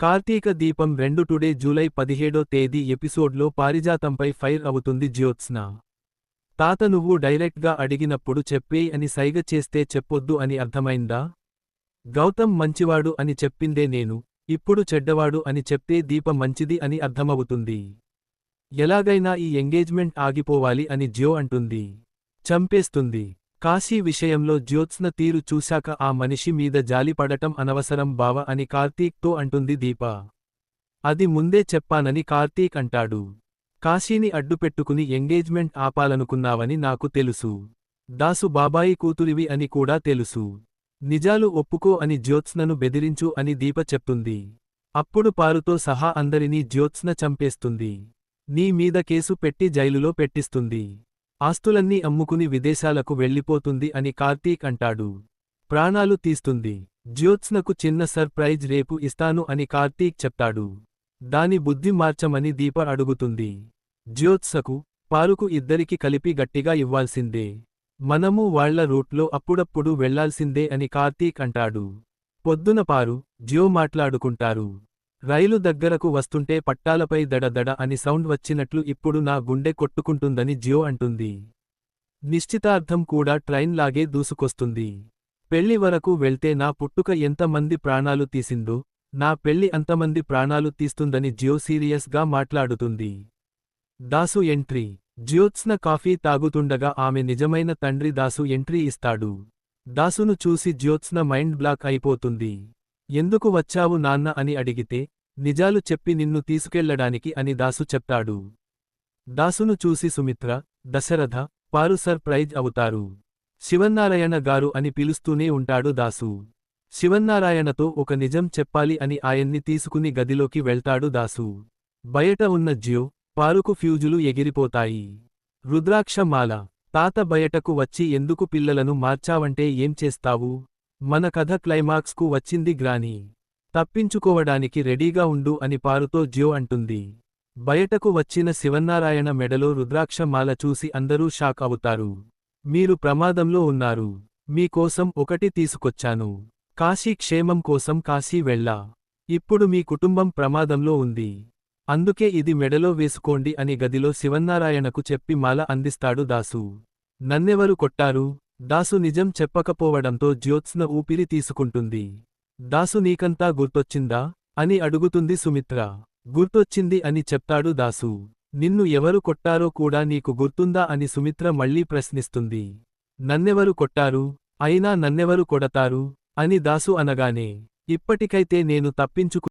కార్తీక దీపం రెండు today July పదిహేడో తేదీ ఎపిసోడ్లో పారిజాతంపై ఫైర్ అవుతుంది జ్యోత్స్న. తాత నువ్వు డైరెక్ట్గా అడిగినప్పుడు చెప్పే అని సైగ చేస్తే చెప్పొద్దు అని అర్థమైందా? గౌతమ్ మంచివాడు అని చెప్పిందే నేను ఇప్పుడు చెడ్డవాడు అని చెప్తే దీపం మంచిది అని అర్థమవుతుంది. ఎలాగైనా ఈ ఎంగేజ్మెంట్ ఆగిపోవాలి అని జ్యో అంటుంది. చంపేస్తుంది. కాశీ విషయంలో జ్యోత్స్న తీరు చూశాక ఆ మనిషి మీద జాలిపడటం అనవసరం బావ అని కార్తీక్తో అంటుంది దీప. అది ముందే చెప్పానని కార్తీక్ అంటాడు. కాశీని అడ్డుపెట్టుకుని ఎంగేజ్మెంట్ ఆపాలనుకున్నావని నాకు తెలుసు. దాసు బాబాయి కూతురివి అని కూడా తెలుసు. నిజాలు ఒప్పుకో అని జ్యోత్స్నను బెదిరించు అని దీప చెప్తుంది. అప్పుడు పారుతో సహా అందరినీ జ్యోత్స్న చంపేస్తుంది. నీ మీద కేసు పెట్టి జైలులో పెట్టిస్తుంది. ఆస్తులన్నీ అమ్ముకుని విదేశాలకు వెళ్ళిపోతుంది అని కార్తీక్ అంటాడు. ప్రాణాలు తీస్తుంది. జ్యోత్స్నకు చిన్న సర్ప్రైజ్ రేపు ఇస్తాను అని కార్తీక్ చెప్తాడు. దాని బుద్ధి మార్చమని దీప అడుగుతుంది. జ్యోత్సకు పారుకు ఇద్దరికి కలిపి గట్టిగా ఇవ్వాల్సిందే. మనము వాళ్ళ రూట్లో అప్పుడప్పుడు వెళ్ళాల్సిందే అని కార్తీక్ అంటాడు. పొద్దున పారు జ్యో మాట్లాడుకుంటారు. రైలు దగ్గరకు వస్తుంటే పట్టాలపై దడదడ అని సౌండ్ వచ్చినట్లు ఇప్పుడు నా గుండె కొట్టుకుంటుందని జియో అంటుంది. నిశ్చితార్థం కూడా ట్రైన్ లాగే దూసుకొస్తుంది. పెళ్ళి వరకు వెళ్తే నా పుట్టుక ఎంతమంది ప్రాణాలు తీసిందో నా పెళ్ళి అంతమంది ప్రాణాలు తీస్తుందని జియో సీరియస్గా మాట్లాడుతుంది. దాసు ఎంట్రీ. జ్యోత్స్న కాఫీ తాగుతుండగా ఆమె నిజమైన తండ్రి దాసు ఎంట్రీ ఇస్తాడు. దాసును చూసి జ్యోత్స్న మైండ్ బ్లాక్ అయిపోతుంది. ఎందుకు వచ్చావు నాన్న అని అడిగితే నిజాలు చెప్పి నిన్ను తీసుకెళ్ళడానికి అని దాసు చెప్తాడు. దాసును చూసి సుమిత్ర దశరథ పారు సర్ప్రైజ్ అవుతారు. శివన్నారాయణ గారు అని పిలుస్తూనే ఉంటాడు దాసు. శివన్నారాయణతో ఒక నిజం చెప్పాలి అని ఆయన్ని తీసుకుని గదిలోకి వెళ్తాడు దాసు. బయట ఉన్న జ్యో పారుకు ఫ్యూజులు ఎగిరిపోతాయి. రుద్రాక్షమాల తాత బయటకు వచ్చి ఎందుకు పిల్లలను మార్చావంటే ఏం చేస్తావు? మన కథ క్లైమాక్స్కు వచ్చింది గ్రాని. తప్పించుకోవడానికి రెడీగా ఉండు అని పారుతో జ్యో అంటుంది. బయటకు వచ్చిన శివన్నారాయణ మెడలో రుద్రాక్షమాల చూసి అందరూ షాక్ అవుతారు. మీరు ప్రమాదంలో ఉన్నారు. మీకోసం ఒకటి తీసుకొచ్చాను. కాశీ క్షేమం కోసం కాశీ వెళ్ళా. ఇప్పుడు మీ కుటుంబం ప్రమాదంలో ఉంది. అందుకే ఇది మెడలో వేసుకోండి అని గదిలో శివన్నారాయణకు చెప్పి మాల అందిస్తాడు దాసు. నన్నెవరు కొట్టారు? దాసు నిజం చెప్పకపోవడంతో జ్యోత్స్న ఊపిరి తీసుకుంటుంది. దాసు నీకంతా గుర్తొచ్చిందా? అని అడుగుతుంది సుమిత్ర. గుర్తొచ్చింది అని చెప్తాడు దాసు. నిన్ను ఎవరు కొట్టారో కూడా నీకు గుర్తుందా అని సుమిత్ర మళ్ళీ ప్రశ్నిస్తుంది. నన్నెవరు కొట్టారు? అయినా నన్నెవరు కొడతారు? అని దాసు అనగానే ఇప్పటికైతే నేను తప్పించుకు